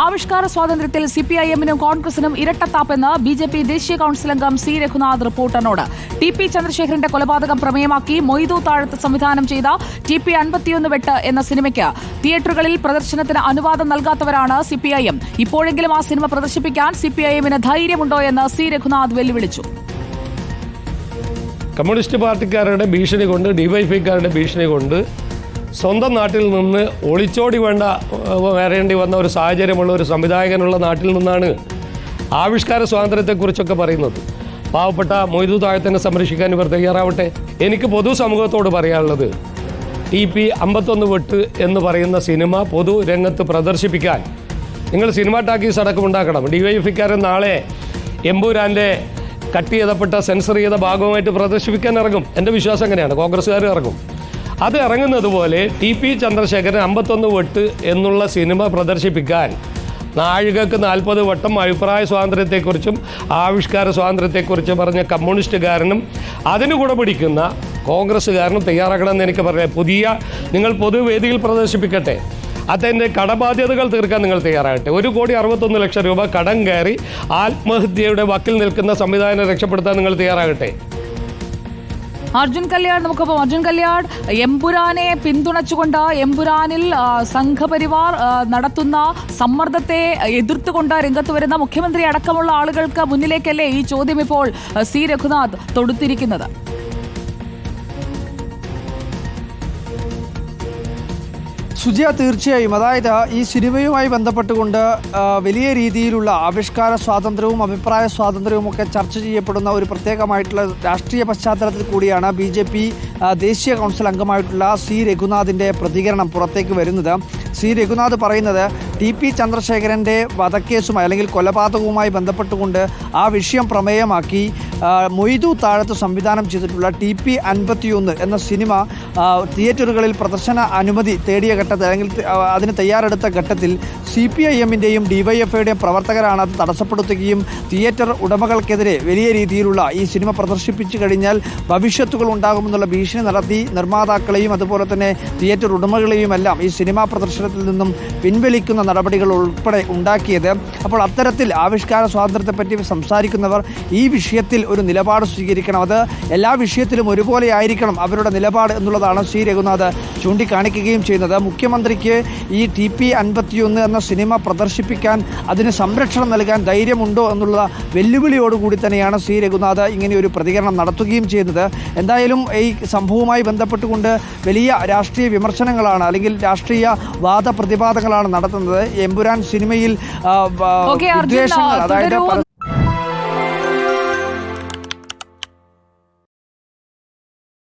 ആവിഷ്കാര സ്വാതന്ത്ര്യത്തിൽ C P I എമ്മിനും കോൺഗ്രസിനും ഇരട്ടത്താപ്പെന്ന് ബി ജെ പി ദേശീയ കൌൺസിൽ അംഗം സി രഘുനാഥ് റിപ്പോർട്ടറിനോട്. ടി പി ചന്ദ്രശേഖരന്റെ കൊലപാതകം പ്രമേയമാക്കി മൊയ്തു താഴത്ത് സംവിധാനം ചെയ്ത ടി പി അൻപത്തിയൊന്ന് വെട്ട് എന്ന സിനിമയ്ക്ക് തിയേറ്ററുകളിൽ പ്രദർശനത്തിന് അനുവാദം നൽകാത്തവരാണ് സി പി ഐ എം. ഇപ്പോഴെങ്കിലും ആ സിനിമ പ്രദർശിപ്പിക്കാൻ സി പി ഐ എമ്മിന് ധൈര്യമുണ്ടോ എന്ന് സി രഘുനാഥ് വെല്ലുവിളിച്ചു. കമ്മ്യൂണിസ്റ്റ് പാർട്ടിക്കാരുടെ ഭീഷണി കൊണ്ട് ഡിവൈഫൈക്കാരുടെ ഭീഷണി കൊണ്ട് സ്വന്തം നാട്ടിൽ നിന്ന് ഒളിച്ചോടി വേണ്ട വരേണ്ടി വന്ന ഒരു സാഹചര്യമുള്ള ഒരു സംവിധായകനുള്ള നാട്ടിൽ നിന്നാണ് ആവിഷ്കാര സ്വാതന്ത്ര്യത്തെക്കുറിച്ചൊക്കെ പറയുന്നത്. പാവപ്പെട്ട മൊയ്തു താഴത്തിനെ സംരക്ഷിക്കാൻ ഇവർ തയ്യാറാവട്ടെ. എനിക്ക് പൊതുസമൂഹത്തോട് പറയാനുള്ളത് ടി പി അമ്പത്തൊന്ന് വെട്ട് എന്ന് പറയുന്ന സിനിമ പൊതു രംഗത്ത് പ്രദർശിപ്പിക്കാൻ. നിങ്ങൾ സിനിമ ടാക്കീസ് അടക്കം ഉണ്ടാക്കണം. ഡിവൈഎഫിക്കാരൻ നാളെ എമ്പൂരാന്റെ കട്ട് ചെയ്തപ്പെട്ട സെൻസർ ചെയ്ത ഭാഗവുമായിട്ട് പ്രദർശിപ്പിക്കാൻ ഇറങ്ങും. എന്റെ വിശ്വാസം അങ്ങനെയാണ്. കോൺഗ്രസ്സുകാർ ഇറങ്ങും. അത് ഇറങ്ങുന്നത് പോലെ ടി പി ചന്ദ്രശേഖരൻ അമ്പത്തൊന്ന് വട്ട് എന്നുള്ള സിനിമ പ്രദർശിപ്പിക്കാൻ നാഴികക്ക് നാൽപ്പത് വട്ടം അഭിപ്രായ സ്വാതന്ത്ര്യത്തെക്കുറിച്ചും ആവിഷ്കാര സ്വാതന്ത്ര്യത്തെക്കുറിച്ചും പറഞ്ഞ കമ്മ്യൂണിസ്റ്റുകാരനും അതിന് കൂടെ പിടിക്കുന്ന കോൺഗ്രസ്സുകാരനും തയ്യാറാക്കണമെന്ന് എനിക്ക് പറയാം. പുതിയ നിങ്ങൾ പൊതുവേദിയിൽ പ്രദർശിപ്പിക്കട്ടെ. അതിന്റെ കടബാധ്യതകൾ തീർക്കാൻ നിങ്ങൾ തയ്യാറാകട്ടെ. ഒരു കോടി അറുപത്തൊന്ന് ലക്ഷം രൂപ കടം കയറി ആത്മഹത്യയുടെ വക്കിൽ നിൽക്കുന്ന സംവിധാനം രക്ഷപ്പെടുത്താൻ നിങ്ങൾ തയ്യാറാകട്ടെ. അർജുൻ കല്യാൺ നമുക്കൊപ്പം അർജുൻ കല്യാൺ. എംപുരാനെ പിന്തുണച്ചുകൊണ്ട് എംപുരാനിൽ സംഘപരിവാർ നടത്തുന്ന സമ്മർദ്ദത്തെ എതിർത്തുകൊണ്ട് രംഗത്ത് വരുന്ന മുഖ്യമന്ത്രി അടക്കമുള്ള ആളുകൾക്ക് മുന്നിലേക്കല്ലേ ഈ ചോദ്യം ഇപ്പോൾ സി. രഘുനാഥ് തൊടുത്തിരിക്കുന്നത്? സുജിയ തീർച്ചയായും അതായത് ഈ സിനിമയുമായി ബന്ധപ്പെട്ടുകൊണ്ട് വലിയ രീതിയിലുള്ള ആവിഷ്കാര സ്വാതന്ത്ര്യവും അഭിപ്രായ സ്വാതന്ത്ര്യവും ഒക്കെ ചർച്ച ചെയ്യപ്പെടുന്ന ഒരു പ്രത്യേകമായിട്ടുള്ള രാഷ്ട്രീയ പശ്ചാത്തലത്തിൽ കൂടിയാണ് ബി ജെ പി ദേശീയ കൗൺസിൽ അംഗമായിട്ടുള്ള സി രഘുനാഥിന്റെ പ്രതികരണം പുറത്തേക്ക് വരുന്നത്. സി രഘുനാഥ് പറയുന്നത് ടി പി ചന്ദ്രശേഖരന്റെ വധക്കേസുമായി അല്ലെങ്കിൽ കൊലപാതകവുമായി ബന്ധപ്പെട്ടുകൊണ്ട് ആ വിഷയം പ്രമേയമാക്കി മൊയ്തു താഴത്ത് സംവിധാനം ചെയ്തിട്ടുള്ള ടി പി അൻപത്തിയൊന്ന് എന്ന സിനിമ തിയേറ്ററുകളിൽ പ്രദർശന അനുമതി തേടിയ ഘട്ടത്തിൽ അല്ലെങ്കിൽ അതിന് തയ്യാറെടുത്ത ഘട്ടത്തിൽ സി പി ഐ എമ്മിന്റെയും ഡിവൈഎഫ്ഐയുടെയും പ്രവർത്തകരാണ് അത് തടസ്സപ്പെടുത്തുകയും തിയേറ്റർ ഉടമകൾക്കെതിരെ വലിയ രീതിയിലുള്ള ഈ സിനിമ പ്രദർശിപ്പിച്ചു കഴിഞ്ഞാൽ ഭവിഷ്യത്തുകൾ ഉണ്ടാകുമെന്നുള്ള ഭീഷണി നടത്തി നിർമ്മാതാക്കളെയും അതുപോലെ തന്നെ തിയേറ്റർ ഉടമകളെയും എല്ലാം ഈ സിനിമാ പ്രദർശനത്തിൽ നിന്നും പിൻവലിക്കുന്ന നടപടികൾ ഉൾപ്പെടെ ഉണ്ടാക്കിയത്. അപ്പോൾ അത്തരത്തിൽ ആവിഷ്കാര സ്വാതന്ത്ര്യത്തെപ്പറ്റി സംസാരിക്കുന്നവർ ഈ വിഷയത്തിൽ ഒരു നിലപാട് സ്വീകരിക്കണം. അത് എല്ലാ വിഷയത്തിലും ഒരുപോലെ ആയിരിക്കണം അവരുടെ നിലപാട് എന്നുള്ളതാണ് ശ്രീ രഘുനാഥ് ചൂണ്ടിക്കാണിക്കുകയും ചെയ്യുന്നത്. മുഖ്യമന്ത്രിക്ക് ഈ ടി. പി അൻപത്തിയൊന്ന് എന്ന സിനിമ പ്രദർശിപ്പിക്കാൻ അതിന് സംരക്ഷണം നൽകാൻ ധൈര്യമുണ്ടോ എന്നുള്ള വെല്ലുവിളിയോടുകൂടി തന്നെയാണ് ശ്രീ രഘുനാഥ് ഇങ്ങനെ ഒരു പ്രതികരണം നടത്തുകയും ചെയ്യുന്നത്. എന്തായാലും ഈ സംഭവവുമായി ബന്ധപ്പെട്ടുകൊണ്ട് വലിയ രാഷ്ട്രീയ വിമർശനങ്ങളാണ് അല്ലെങ്കിൽ രാഷ്ട്രീയ വാദപ്രതിവാദങ്ങളാണ് നടത്തുന്നത്. എമ്പുരാൻ സിനിമയിൽ ഉദ്ദേശങ്ങൾ അതായത്